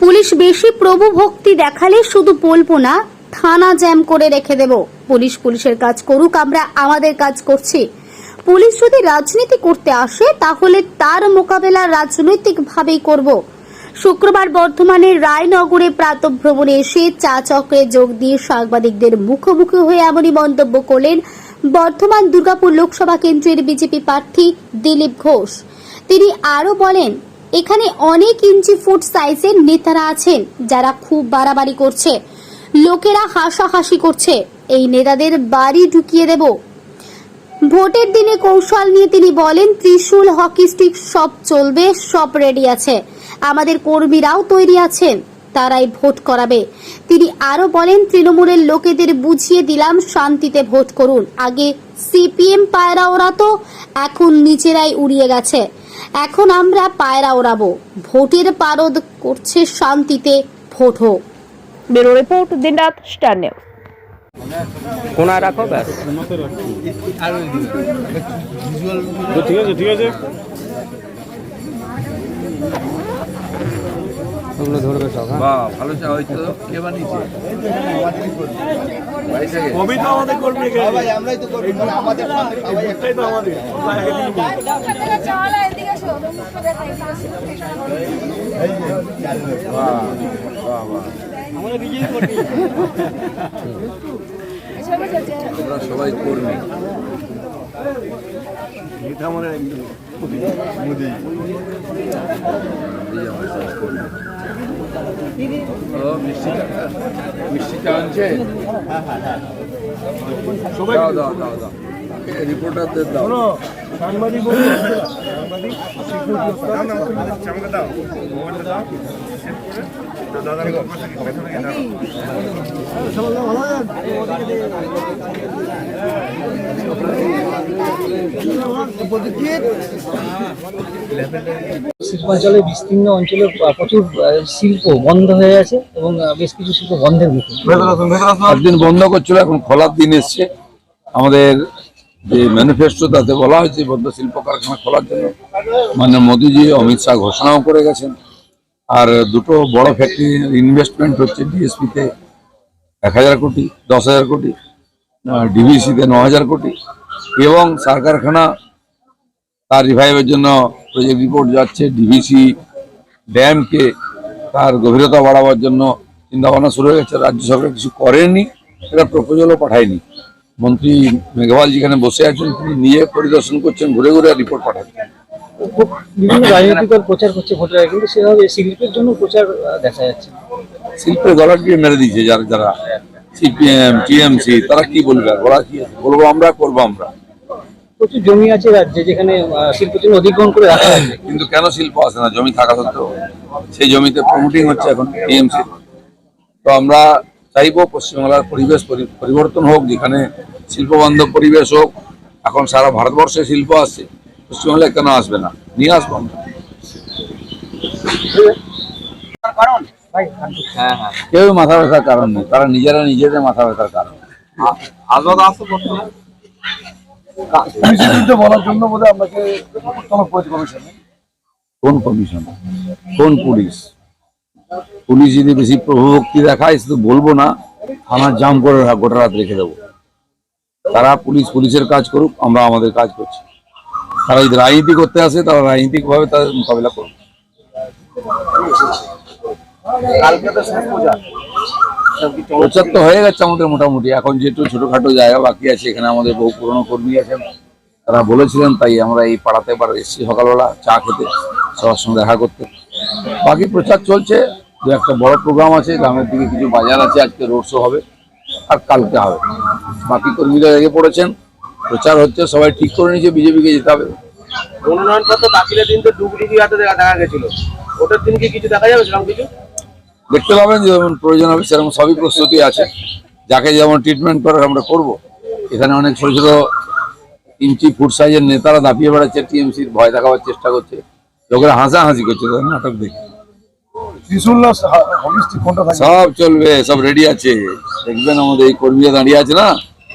Police বেশি প্রভু ভক্তি দেখালে শুধু বলব না, থানা জ্যাম করে রেখে দেব। পুলিশ পুলিশের কাজ করুক, আমরা আমাদের কাজ করছি। পুলিশ যদি রাজনীতি করতে আসে, তাহলে তার মোকাবেলা রাজনৈতিকভাবেই করব। শুক্রবার বর্ধমানের রায়নগরে প্রাতভ্রমণে এসে চা চক্রে যোগ দিয়ে সাংবাদিকদের মুখোমুখি হয়ে এমনই মন্তব্য করলেন বর্ধমান দুর্গাপুর লোকসভা কেন্দ্রের বিজেপি প্রার্থী দিলীপ ঘোষ। তিনি আরও বলেন এখানে অনেক ইঞ্চি ফুট সাইজের নেতারা আছেন, যারা খুব বাড়াবাড়ি করছে। লোকেরা হাসাহাসি করছে, এই নেতাদের বাড়ি ঢুকিয়ে দেব। ভোটের দিনে কৌশল নিয়ে তিনি বলেন, ত্রিশূল হকি স্টিক সব চলবে, সব রেডি আছে। আমাদের কর্মীরাও তৈরি আছেন, তারাই ভোট করাবে। তিনি আরও বলেন, তৃণমূলের লোকেদের বুঝিয়ে দিলাম, শান্তিতে ভোট করুন। আগে সিপিএম পায়রা ওড়াতো, এখন নিজেরাই উড়িয়ে গেছে। এখন আমরা পায়রা ওড়াবো। ভোটের পারদ করছে শান্তিতে ভোট হোক ব্যুরো রিপোর্ট দিনরাত স্টার নিউজ। কোনায় রাখো ব্যাস। ঠিক আছে ঠিক আছে। ওগুলো ধরবে সব হ্যাঁ। ভালো চা হয়েছে কে বানিয়েছে? কবি তো আমাদের কর্মী আমরাই তো কর্মী আমাদের তোমরা সবাই কর্মী। মিষ্টি চা মিষ্টি চা আনছে দাও দাও দাও দাও। রিপোর্টারদের দাও। শোনো সাংবাদিক শিল্পাঞ্চলের বিস্তীর্ণ অঞ্চলে প্রচুর শিল্প বন্ধ হয়ে আছে এবং বেশ কিছু শিল্প বন্ধের মুখে। একদিন বন্ধ করছিল এখন খোলার দিন এসছে। আমাদের যে ম্যানিফেস্টো তাতে বলা হয়েছে, বদ্ধ শিল্প কারখানা খোলার জন্য। মানে মোদিজি অমিত শাহ ঘোষণাও করে গেছেন। আর দুটো বড় ফ্যাক্টরি ইনভেস্টমেন্ট হচ্ছে ডিএসপিতে এক হাজার কোটি, দশ হাজার কোটি ডিভিসিতে ন হাজার কোটি এবং সার কারখানা তার রিভাইভের জন্য প্রজেক্ট রিপোর্ট যাচ্ছে। ডিভিসি ড্যামকে তার গভীরতা বাড়াবার জন্য চিন্তাভাবনা শুরু হয়ে গেছে। রাজ্য সরকার কিছু করেনি এটা প্রপোজালও পাঠায়নি। মন্ত্রী মেঘওয়াল যেখানে বসে আছেন তিনি নিয়ে পরিদর্শন করছেন ঘুরে ঘুরে রিপোর্ট পাঠাচ্ছেন। খুব বিভিন্ন রাজনৈতিক দল প্রচার করছে ভোটের আগে কিন্তু সেভাবে শিল্পের জন্য প্রচার দেখা যাচ্ছে। শিল্পের গলাটিকে মেরে দিয়েছে যারা যারা সিপিএম টিএমসি তারা কি বলবে? বলা কি বলব আমরা করব আমরা? প্রচুর জমি আছে রাজ্যে যেখানে আহ, শিল্পের জন্য অধিগ্রহণ করে রাখা আছে কিন্তু কেন শিল্প আসে না? জমি থাকা সত্ত্বেও। সেই জমিতে প্রমোটিং হচ্ছে এখন টিএমসি। তো আমরা চাইব পশ্চিমবাংলার পরিবেশ পরি- পরিবর্তন হোক যেখানে শিল্প বান্ধব পরিবেশ হোক এখন সারা ভারতবর্ষে শিল্প আসছে পশ্চিমবাংলায় কেন আসবে না? নিয়ে আসব আমরা। কেউ মাথা ব্যথার কারণ নেই তারা নিজেরা নিজেদের মাথা ব্যথার কারণ। বিরুদ্ধে বলার জন্য বোধ হয় কমিশনে কোন কমিশন কোন পুলিশ পুলিশ যদি বেশি প্রভুভক্তি দেখায় শুধু বলব না। থানার জাম করে গোটা রাত রেখে দেবো। তারা পুলিশ পুলিশের কাজ করুক আমরা আমাদের কাজ করছি। তারা যদি রাজনীতি করতে আসে তারা রাজনৈতিক ভাবে তাদের মোকাবিলা করুক। প্রচার তো হয়ে গেছে আমাদের মোটামুটি। এখন যেহেতু ছোটখাটো জায়গা বাকি আছে এখানে আমাদের বহু পুরনো কর্মী আছেন। তারা বলেছিলেন তাই আমরা এই পাড়াতে এবার এসেছি সকালবেলা চা খেতে সবার সঙ্গে দেখা করতে। বাকি প্রচার চলছে। দু একটা বড় প্রোগ্রাম আছে গ্রামের দিকে কিছু বাজার আছে আজকে রোড শো হবে আর কালকে হবে। বাকি কর্মীরা লেগে পড়েছেন প্রচার হচ্ছে সবাই ঠিক করে নিয়েছে বিজেপিকে যেতে হবে। মনোনয়ন দাখিলের দিন তো ডুগডুগি হাতে দেখা দেখা গেছিল। ওটার দিন কি কিছু দেখা যাবে সেরকম কিছু? দেখতে পাবেন যেমন প্রয়োজন হবে সেরকম সবই প্রস্তুতি আছে। যাকে যেমন ট্রিটমেন্ট করার আমরা করব। এখানে অনেক ছোট ছোট ইঞ্চি ফুট সাইজের নেতারা দাপিয়ে বেড়াচ্ছে টিএমসির ভয় দেখাবার চেষ্টা করছে। লোকেরা হাসাহাসি করছে নাটক দেখে। সব চলবে, সব রেডি আছে। দেখবেন আমাদের এই কর্মীরা দাঁড়িয়ে আছে না?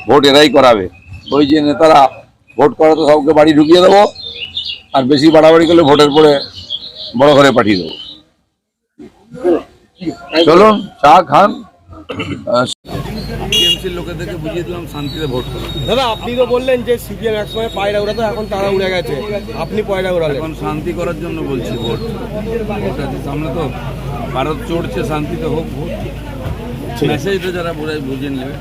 ভোট এরাই করাবে। ওই যে নেতারা, ভোট করা তো সবকে বাড়ি ঢুকিয়ে দেবো। আর বেশি বাড়াবাড়ি করলে ভোটের পরে বড় ঘরে পাঠিয়ে দেবো। চলুন, চা খান। টিএমসির লোকেদেরকে বুঝিয়ে দিলাম শান্তিতে ভোট করুন দাদা আপনি তো বললেন যে সিপিএম একসময় পায়রা উড়াতো এখন তারা উড়ে গেছে। আপনি পয়রা উড়ালেন। এখন শান্তি করার জন্য বলছি ভোট। ভোট আছে সামনে তো ভারত চড়ছে শান্তিতে হোক ভোট। মেসেজটা যারা বুঝে বুঝে নেবে।